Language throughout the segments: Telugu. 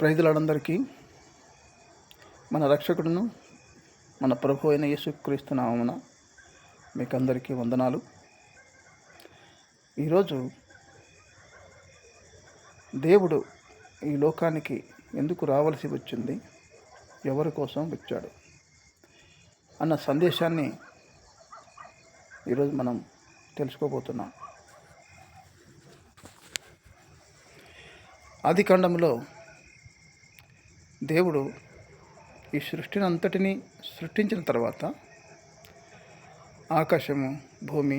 ప్రైజులందరికీ మన రక్షకుడును మన ప్రభు అయిన యేసుక్రీస్తు నామమున మీకు అందరికీ వందనాలు. ఈరోజు దేవుడు ఈ లోకానికి ఎందుకు రావలసి వచ్చింది? ఎవరి కోసం వచ్చాడు? అన్న సందేశాన్ని ఈరోజు మనం తెలుసుకోబోతున్నాం. ఆది కాండంలో దేవుడు ఈ సృష్టిని అంతటినీ సృష్టించిన తర్వాత ఆకాశము భూమి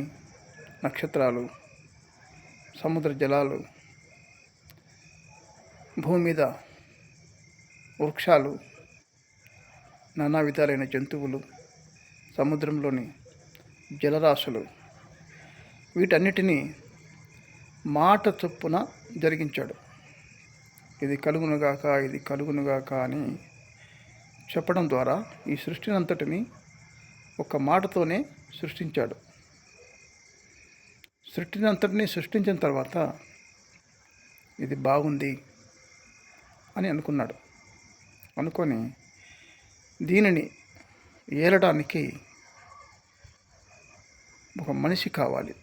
నక్షత్రాలు సముద్ర జలాలు భూమి మీద వృక్షాలు నానా విధాలైన జంతువులు సముద్రంలోని జలరాశులు వీటన్నిటినీ మాట చొప్పున జరిగించాడు. ఇది కలుగునుగాక ఇది కలుగునుగాక అని చెప్పడం ద్వారా ఈ సృష్టిని అంతటిని ఒక మాటతోనే సృష్టించాడు. సృష్టిని అంతటిని సృష్టించిన తర్వాత ఇది బాగుంది అని అనుకున్నాడు. అనుకొని దీనిని ఏలడానికి ఒక మనిషి కావాలి.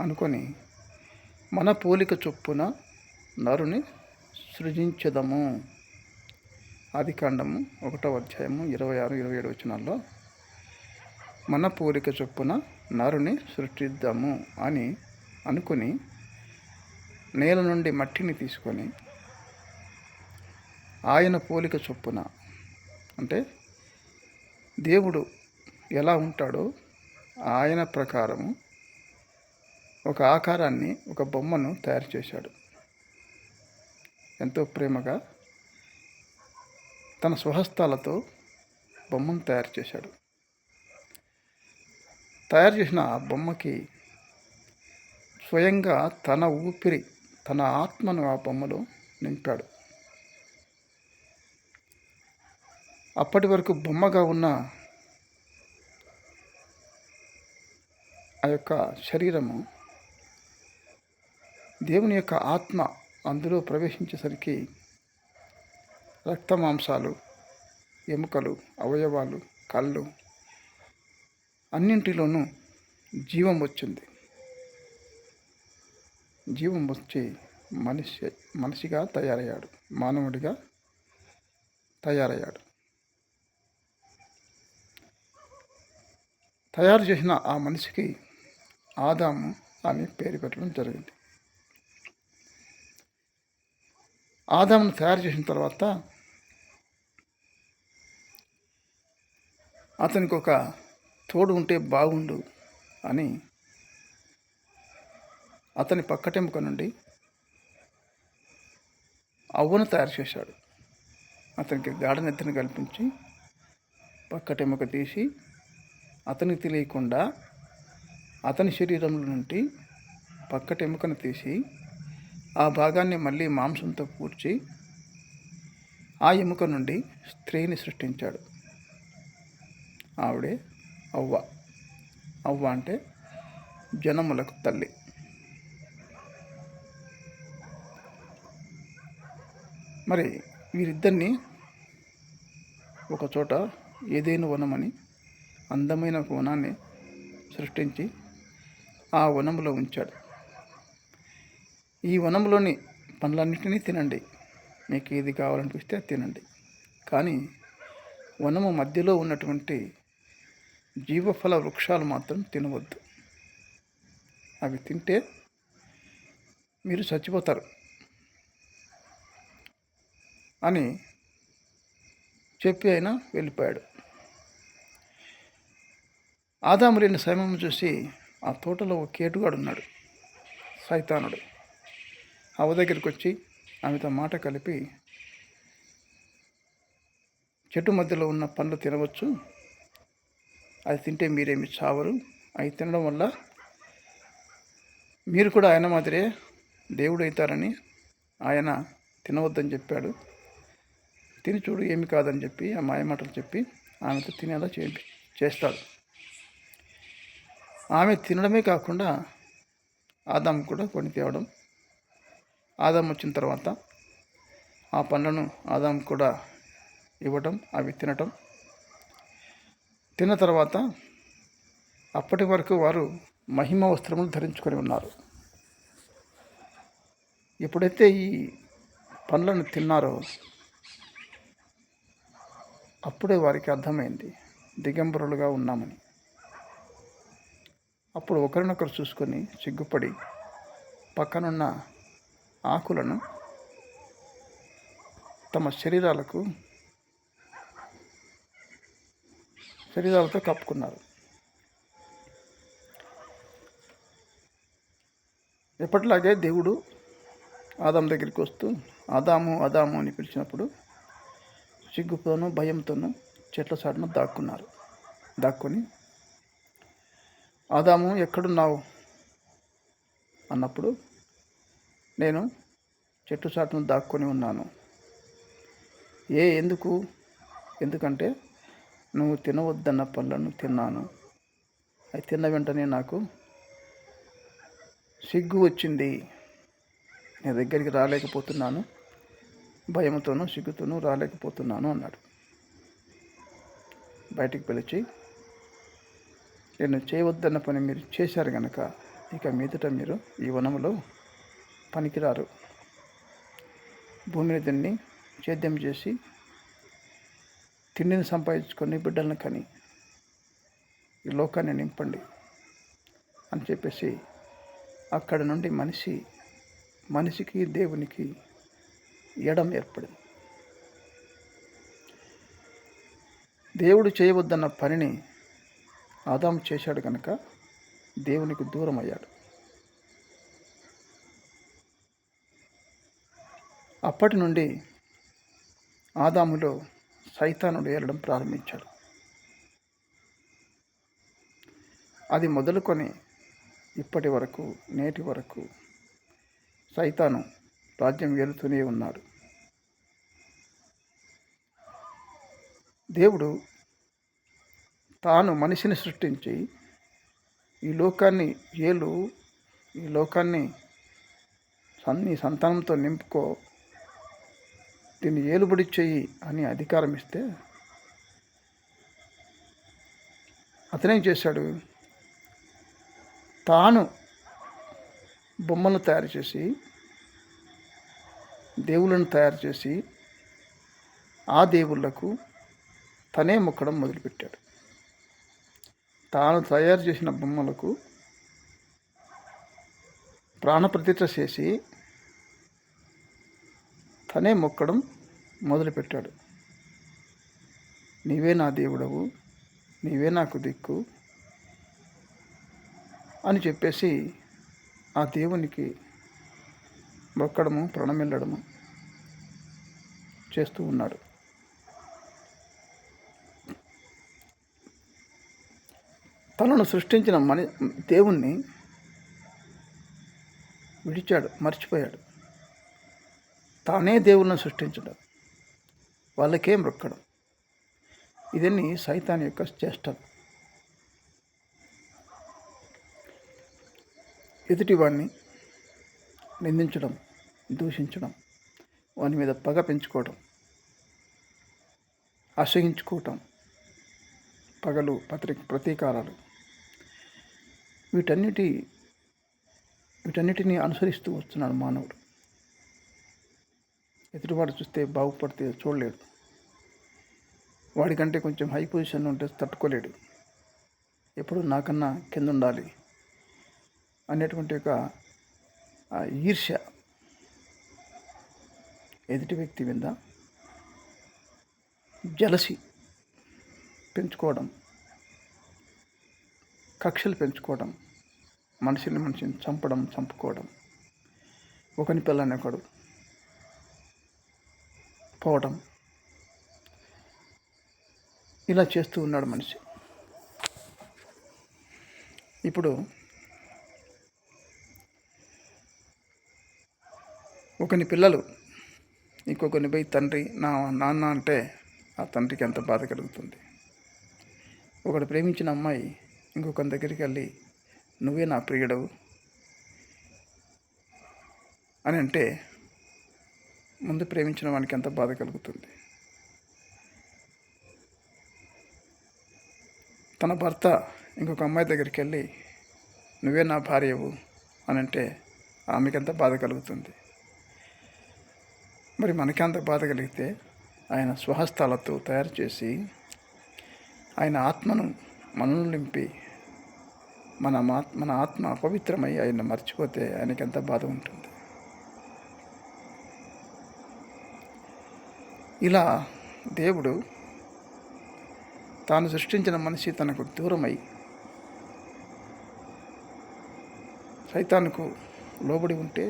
అనుకొని మన పోలిక చొప్పున నరుని సృజించదము. ఆది కాండము ఒకటో అధ్యాయము ఇరవై ఆరు ఇరవై ఏడు వచనాల్లో మన పోలిక చొప్పున నరుని సృష్టిద్దాము అని అనుకుని నేల నుండి మట్టిని తీసుకొని ఆయన పోలిక చొప్పున అంటే దేవుడు ఎలా ఉంటాడో ఆయన ప్రకారము ఒక ఆకారాన్ని ఒక బొమ్మను తయారు చేశాడు. ఎంతో ప్రేమగా తన స్వహస్తాలతో బొమ్మను తయారు చేశాడు. తయారు చేసిన ఆ బొమ్మకి స్వయంగా తన ఊపిరి తన ఆత్మను ఆ బొమ్మలో నింపాడు. అప్పటి వరకు బొమ్మగా ఉన్న ఆ యొక్క శరీరము దేవుని యొక్క ఆత్మ అందులో ప్రవేశించేసరికి రక్త మాంసాలు ఎముకలు అవయవాలు కళ్ళు అన్నింటిలోనూ జీవం వచ్చింది. జీవం వచ్చి మనిషి మనిషిగా తయారయ్యాడు మానవుడిగా తయారయ్యాడు. తయారు చేసిన ఆ మనిషికి ఆదాము అని పేరు పెట్టడం జరిగింది. ఆదామును తయారు చేసిన తర్వాత అతనికి ఒక తోడు ఉంటే బాగుండు అని అతని పక్కటెముక నుండి అవ్వను తయారు చేశాడు. అతనికి గాఢ నిద్రను కల్పించి పక్కటెముక తీసి అతనికి తెలియకుండా అతని శరీరంలో నుండి పక్కటెముకను తీసి ఆ భాగాన్ని మళ్ళీ మాంసంతో పూడ్చి ఆ ఎముక నుండి స్త్రీని సృష్టించాడు. ఆవిడే అవ్వ. అవ్వ అంటే జనములకు తల్లి. మరి వీరిద్దరిని ఒకచోట ఏదైనా వనమని అందమైన ఒక వనాన్ని సృష్టించి ఆ వనంలో ఉంచాడు. ఈ వనంలోని పండ్లన్నింటినీ తినండి. మీకు ఏది కావాలనిపిస్తే అది తినండి. కానీ వనము మధ్యలో ఉన్నటువంటి జీవఫల వృక్షాలు మాత్రం తినవద్దు. అవి తింటే మీరు చచ్చిపోతారు. అని చెప్పి అయినా వెళ్ళిపోయాడు. ఆదాము లేని సమయం చూసి ఆ తోటలో ఒక కేటుగాడు ఉన్నాడు. సైతానుడు. అవ దగ్గరికి వచ్చి ఆమెతో మాట కలిపి చెట్టు మధ్యలో ఉన్న పండ్లు తినవచ్చు. అది తింటే మీరేమి చావరు. అవి తినడం వల్ల మీరు కూడా ఆయన మాదిరే దేవుడు అవుతారని ఆయన తినవద్దని చెప్పాడు. తిని చూడు ఏమి కాదని చెప్పి ఆ మాయమాటలు చెప్పి ఆమెతో తినేలా చే చేస్తాడు. ఆమె తినడమే కాకుండా ఆదాం కూడా కొని తేవడం ఆదాం వచ్చిన తర్వాత ఆ పండ్లను ఆదాం కూడా ఇవ్వటం అవి తినటం. తిన్న తర్వాత అప్పటి వరకు వారు మహిమ వస్త్రములు ధరించుకొని ఉన్నారు. ఎప్పుడైతే ఈ పండ్లను తిన్నారో అప్పుడే వారికి అర్థమైంది దిగంబరులుగా ఉన్నామని. అప్పుడు ఒకరినొకరు చూసుకొని సిగ్గుపడి పక్కనున్న ఆకులను తమ శరీరాలకు శరీరాలతో కప్పుకున్నారు. ఎప్పటిలాగే దేవుడు ఆదాం దగ్గరికి వస్తూ ఆదాము ఆదాము అని పిలిచినప్పుడు సిగ్గుతోనూ భయంతోనూ చెట్ల చాటున దాక్కున్నారు. దాక్కొని ఆదాము ఎక్కడున్నావు? అన్నప్పుడు నేను చెట్టు చాటును దాక్కొని ఉన్నాను. ఏ ఎందుకు? ఎందుకంటే నువ్వు తినవద్దన్న పళ్ళను తిన్నాను. అది తిన్న వెంటనే నాకు సిగ్గు వచ్చింది. నేను దగ్గరికి రాలేకపోతున్నాను. భయంతోనూ సిగ్గుతోనూ రాలేకపోతున్నాను అన్నాడు. బయటికి పిలిచి నేను చేయవద్దన్న పని మీరు చేశారు కనుక ఇక మీదట మీరు ఈ వనంలో పనికిరారు. భూమిని దున్ని సేద్యం చేసి తిండిని సంపాదించుకొని బిడ్డలను కని ఈ లోకాన్ని నింపండి అని చెప్పేసి అక్కడ నుండి మనిషి మనిషికి దేవునికి ఎడం ఏర్పడింది. దేవుడు చేయవద్దన్న పనిని ఆదాము చేశాడు కనుక దేవునికి దూరం అయ్యాడు అప్పటి నుండి ఆదాములో సైతానుడు ఏలడం ప్రారంభించాడు. అది మొదలుకొని ఇప్పటి వరకు నేటి వరకు సైతాను రాజ్యం ఏలుతూనే ఉన్నాడు. దేవుడు తాను మనిషిని సృష్టించి ఈ లోకాన్ని ఏలు ఈ లోకాన్ని సన్ని సంతానంతో నింపుకో దీన్ని ఏలుబడి చెయ్యి అని అధికారం ఇస్తే అతనేం చేశాడు? తాను బొమ్మలను తయారు చేసి దేవుళ్ళను తయారు చేసి ఆ దేవుళ్ళకు తనే మొక్కడం మొదలుపెట్టాడు. తాను తయారు చేసిన బొమ్మలకు ప్రాణప్రతిష్ఠ చేసి తనే మొక్కడం మొదలుపెట్టాడు. నీవే నా దేవుడవు నీవే నాకు దిక్కు అని చెప్పేసి ఆ దేవునికి మొక్కడము ప్రణమిల్లడము చేస్తూ ఉన్నాడు. తనను సృష్టించిన మని దేవుణ్ణి విడిచాడు మర్చిపోయాడు. తానే దేవుళ్ళను సృష్టించడం వాళ్ళకే మృక్కడం ఇదన్నీ సైతాన్ యొక్క చేష్టలు. ఎదుటివాడిని నిందించడం దూషించడం వాని మీద పగ పెంచుకోవడం అసహించుకోవటం పగలు పత్రిక ప్రతీకారాలు. వీటన్నిటి వీటన్నిటిని అనుసరిస్తూ వస్తున్నాడు మానవుడు. ఎదుటివాడు చూస్తే బాగుపడితే చూడలేడు. వాడికంటే కొంచెం హై పొజిషన్ ఉంటే తట్టుకోలేడు. ఎప్పుడు నాకన్నా కింద ఉండాలి అనేటువంటి ఒక ఈర్ష్య ఎదుటి వ్యక్తి మీద జలసి పెంచుకోవడం కక్షలు పెంచుకోవడం మనిషిని మనిషిని చంపడం చంపుకోవడం ఒకని పిల్లని ఒకడు పోవడం. ఇలా చేస్తూ ఉన్నాడు మనిషి. ఇప్పుడు ఒకని పిల్లలు ఇంకొకరిని పోయి తండ్రి నా నాన్న అంటే ఆ తండ్రికి ఎంత బాధ కలుగుతుంది. ఒకడు ప్రేమించిన అమ్మాయి ఇంకొకరి దగ్గరికి వెళ్ళి నువ్వే నా ప్రియుడవు అని అంటే ముందు ప్రేమించిన వానికి ఎంత బాధ కలుగుతుంది? తన భర్త ఇంకొక అమ్మాయి దగ్గరికి వెళ్ళి నువ్వే నా భార్యవు అని అంటే ఆమెకి బాధ కలుగుతుంది? మరి మనకి అంత బాధ కలిగితే ఆయన స్వహస్తాలతో తయారు చేసి ఆయన ఆత్మను మనను నింపి మన మన ఆత్మ అపవిత్రమై ఆయన మర్చిపోతే ఆయనకి బాధ ఉంటుంది? ఇలా దేవుడు తాను సృష్టించిన మనిషి తనకు దూరమై సైతానుకు లోబడి ఉంటే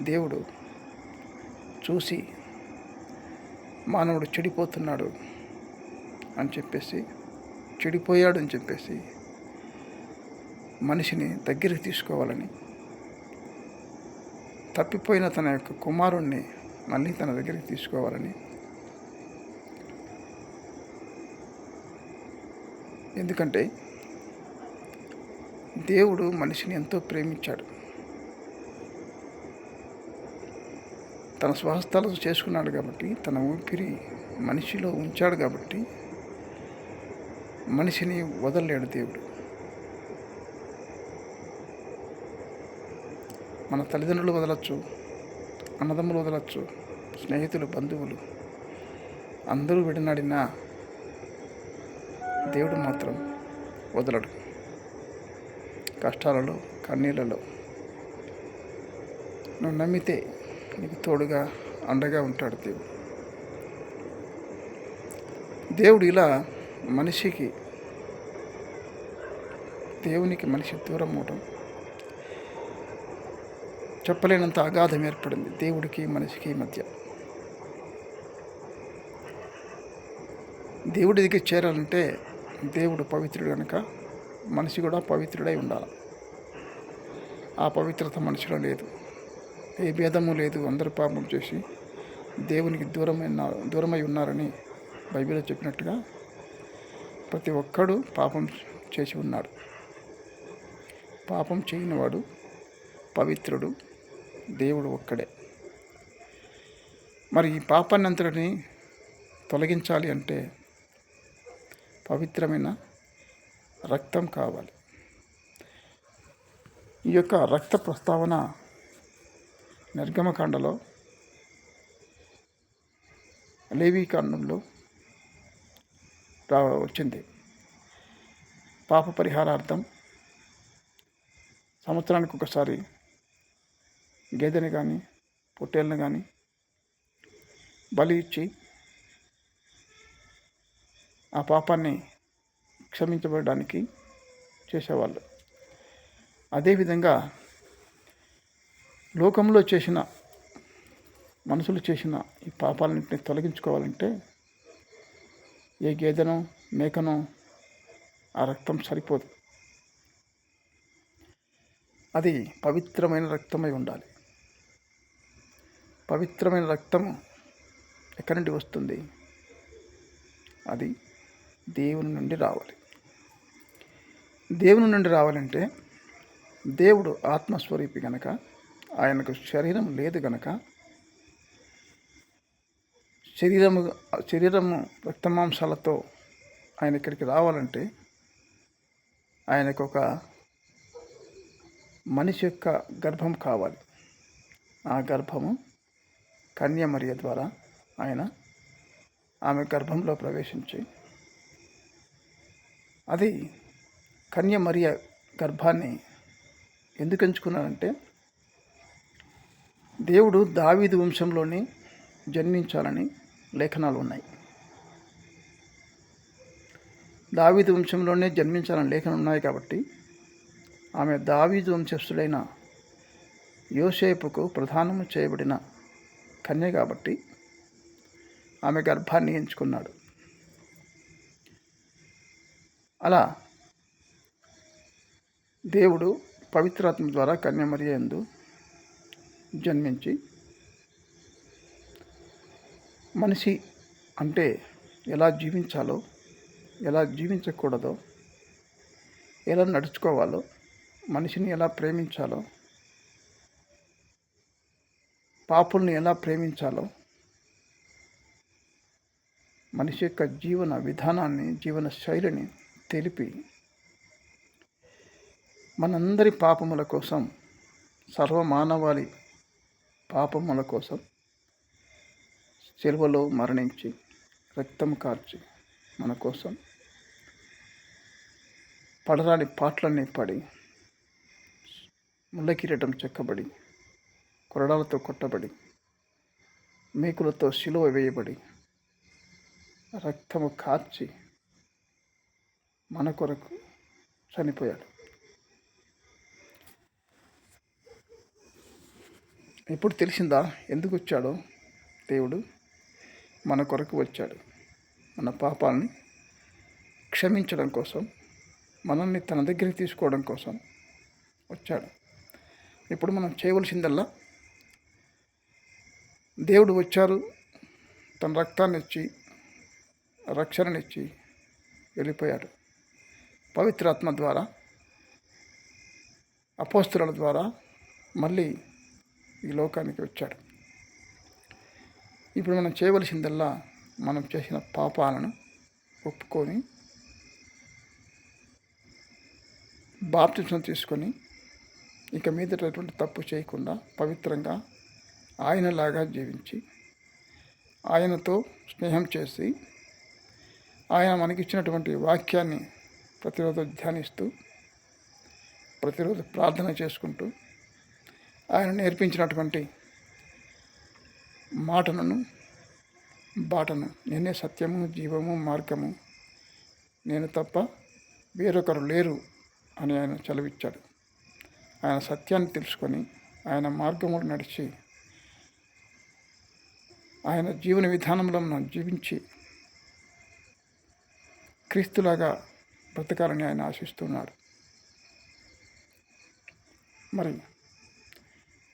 దేవుడు చూసి మానవుడు చెడిపోతున్నాడు అని చెప్పేసి చెడిపోయాడు అని చెప్పేసి మనిషిని దగ్గరికి తీసుకోవాలని తప్పిపోయిన తన యొక్క కుమారుణ్ణి మళ్ళీ తన దగ్గరికి తీసుకోవాలని. ఎందుకంటే దేవుడు మనిషిని ఎంతో ప్రేమించాడు. తన స్వహస్తాలు చేసుకున్నాడు కాబట్టి తన ఊపిరి మనిషిలో ఉంచాడు కాబట్టి మనిషిని వదలలేడు దేవుడు. మన తల్లిదండ్రులు వదలచ్చు. అన్నదమ్ములు వదలచ్చు. స్నేహితులు బంధువులు. అందరూ విడనాడినా దేవుడు మాత్రం వదలడు. కష్టాలలో కన్నీళ్ళలో నువ్వు నమ్మితే నీకు తోడుగా అండగా ఉంటాడు దేవుడు. దేవుడు ఇలా మనిషికి దేవునికి మనిషి దూరం అవడం చెప్పలేనంత అగాధం ఏర్పడింది దేవుడికి మనిషికి మధ్య. దేవుడి దగ్గర చేరాలంటే దేవుడు పవిత్రుడు కనుక మనిషి కూడా పవిత్రుడై ఉండాలి. ఆ పవిత్రత మనిషిలో లేదు. ఏ భేదము లేదు. అందరూ పాపం చేసి దేవునికి దూరమైన దూరమై ఉన్నారని బైబిల్లో చెప్పినట్టుగా ప్రతి ఒక్కడు పాపం చేసి ఉన్నాడు. పాపం చేయనివాడు పవిత్రుడు. దేవుడు ఒక్కడే. మరి ఈ పాపాన్ని అంతటిని తొలగించాలి అంటే పవిత్రమైన రక్తం కావాలి. ఈ యొక్క రక్త ప్రస్తావన నిర్గమకాండలో లేవీకాండంలో రా వచ్చింది. పాప పరిహారార్థం సంవత్సరానికి ఒకసారి గేదెని కానీ పొట్టేళ్ళని కానీ బలి ఇచ్చి ఆ పాపాన్ని క్షమించబడడానికి చేసేవాళ్ళు. అదేవిధంగా లోకంలో చేసిన మనుషులు చేసిన ఈ పాపాలన్నింటినీ తొలగించుకోవాలంటే ఏ గేదెనో మేకనో ఆ రక్తం సరిపోదు. అది పవిత్రమైన రక్తమై ఉండాలి. పవిత్రమైన రక్తము ఎక్కడి నుండి వస్తుంది? అది దేవుని నుండి రావాలి. దేవుని నుండి రావాలంటే దేవుడు ఆత్మస్వరూపి గనక ఆయనకు శరీరం లేదు గనక శరీరము శరీరము రక్తమాంసాలతో ఆయన ఇక్కడికి రావాలంటే ఆయనకు ఒక మనిషి యొక్క గర్భం కావాలి. ఆ గర్భము కన్యమరియ ద్వారా ఆయన ఆమె గర్భంలో ప్రవేశించి అది కన్యమరియ గర్భాన్ని ఎందుకు ఎంచుకున్నారంటే దేవుడు దావీదు వంశంలోనే జన్మించాలని లేఖనాలు ఉన్నాయి. దావీదు వంశంలోనే జన్మించాలని లేఖనం ఉన్నాయి కాబట్టి ఆమె దావీదు వంశస్థుడైన యోసేపుకు ప్రధానము చేయబడిన కన్య కాబట్టి ఆమె గర్భాన్ని ఎంచుకున్నాడు. అలా దేవుడు పవిత్రాత్మ ద్వారా కన్యమరియ ఎందు జన్మించి మనిషి అంటే ఎలా జీవించాలో ఎలా జీవించకూడదో ఎలా నడుచుకోవాలో మనిషిని ఎలా ప్రేమించాలో పాపుల్ని ఎలా ప్రేమించాలో మనిషి యొక్క జీవన విధానాన్ని జీవన శైలిని తెలిపి మనందరి పాపముల కోసం సర్వమానవాళి పాపముల కోసం సెలవులో మరణించి రక్తం కార్చి మన కోసం పడరాని పాటలన్నీ పడి ముళ్ళ కిరీటం చెక్కబడి కొరడాలతో కొట్టబడి మేకులతో శిలువ వేయబడి రక్తము కార్చి మన కొరకు చనిపోయాడు. ఇప్పుడు తెలిసిందా ఎందుకు వచ్చాడో? దేవుడు మన కొరకు వచ్చాడు. మన పాపాలని క్షమించడం కోసం మనల్ని తన దగ్గరికి తీసుకోవడం కోసం వచ్చాడు. ఇప్పుడు మనం చేయవలసిందల్లా దేవుడు వచ్చారు. తన రక్తాన్ని ఇచ్చి రక్షణనిచ్చి వెళ్ళిపోయాడు. పవిత్రాత్మ ద్వారా అపోస్తుల ద్వారా మళ్ళీ ఈ లోకానికి వచ్చాడు. ఇప్పుడు మనం చేయవలసిందల్లా మనం చేసిన పాపాలను ఒప్పుకొని బాప్తిసం తీసుకొని ఇక మీదటటువంటి తప్పు చేయకుండా పవిత్రంగా ఆయనలాగా జీవించి ఆయనతో స్నేహం చేసి ఆయన మనకిచ్చినటువంటి వాక్యాన్ని ప్రతిరోజు ధ్యానిస్తూ ప్రతిరోజు ప్రార్థన చేసుకుంటూ ఆయన నేర్పించినటువంటి మాటలను బాటను నేనే సత్యము జీవము మార్గము నేను తప్ప వేరొకరు లేరు అని ఆయన చదివిచ్చాడు ఆయన సత్యాన్ని తెలుసుకొని ఆయన మార్గములు నడిచి ఆయన జీవన విధానంలో మనం జీవించి క్రీస్తులాగా బ్రతకాలని ఆయన ఆశిస్తున్నాడు మరి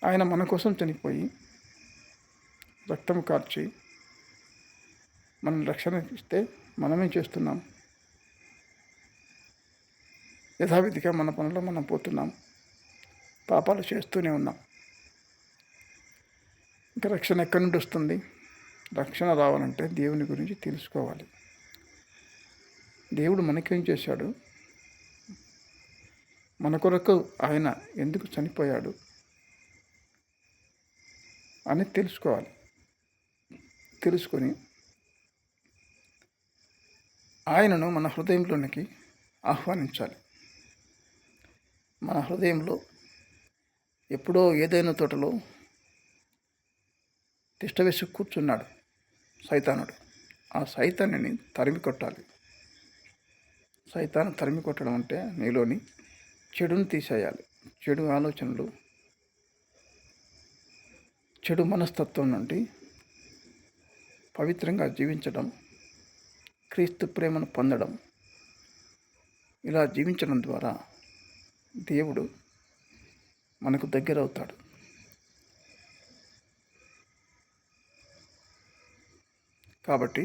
ఆయన మన కోసం చనిపోయి రక్తం కార్చి మనం రక్షణ ఇస్తే మనమే చేస్తున్నాం. యథావిధిగా మన పనులు మనం పోతున్నాం. పాపాలు చేస్తూనే ఉన్నాం. ఇంకా రక్షణ ఎక్కడి నుండి వస్తుంది? రక్షణ రావాలంటే దేవుని గురించి తెలుసుకోవాలి. దేవుడు మనకేం చేశాడు? మన కొరకు ఆయన ఎందుకు చనిపోయాడు? అని తెలుసుకోవాలి. తెలుసుకొని ఆయనను మన హృదయంలోనికి ఆహ్వానించాలి. మన హృదయంలో ఎప్పుడో ఏదైనా తోటలో తిష్టవేసి కూర్చున్నాడు. సైతానుడు. ఆ సైతాన్ని తరిమి కొట్టాలి. సైతాన్ని తరిమి కొట్టడం అంటే నీలోని చెడుని తీసేయాలి. చెడు ఆలోచనలు చెడు మనస్తత్వం నుండి పవిత్రంగా జీవించడం క్రీస్తు ప్రేమను పొందడం ఇలా జీవించడం ద్వారా దేవుడు మనకు దగ్గర అవుతాడు కాబట్టి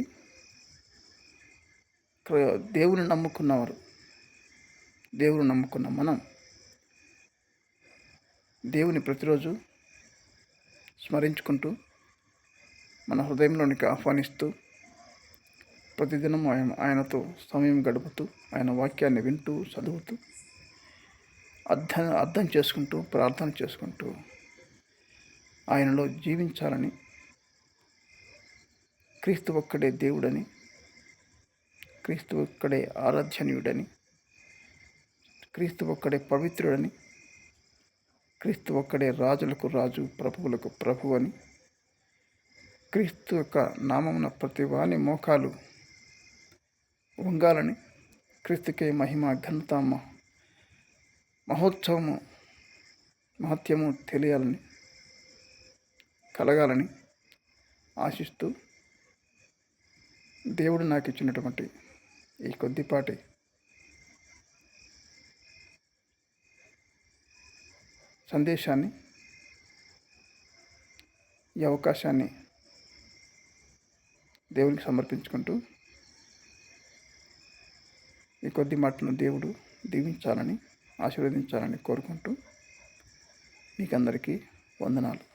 దేవుని నమ్ముకున్నవారు దేవుని నమ్ముకున్న మనం దేవుని ప్రతిరోజు స్మరించుకుంటూ మన హృదయంలోనికి ఆహ్వానిస్తూ ప్రతిదినం ఆయన ఆయనతో సమయం గడుపుతూ ఆయన వాక్యాన్ని వింటూ చదువుతూ అర్థం అర్థం చేసుకుంటూ ప్రార్థన చేసుకుంటూ ఆయనలో జీవించాలని క్రీస్తు ఒక్కడే దేవుడని క్రీస్తు ఒక్కడే ఆరాధ్యనీయుడని క్రీస్తు ఒక్కడే పవిత్రుడని క్రీస్తు ఒక్కడే రాజులకు రాజు ప్రభువులకు ప్రభు అని క్రీస్తు యొక్క నామమున ప్రతి వాని మోకాలు వంగాలని క్రీస్తుకే మహిమ ఘనత మహోత్సవము మహత్యము తెలియాలని కలగాలని ఆశిస్తూ దేవుడు నాకు ఇచ్చినటువంటి ఈ కొద్దిపాటి సందేశాన్ని ఈ అవకాశాన్ని దేవునికి సమర్పించుకుంటూ ఈ కొద్ది మాటను దేవుడు దీవించాలని ఆశీర్వదించాలని కోరుకుంటూ మీకందరికీ వందనాలు.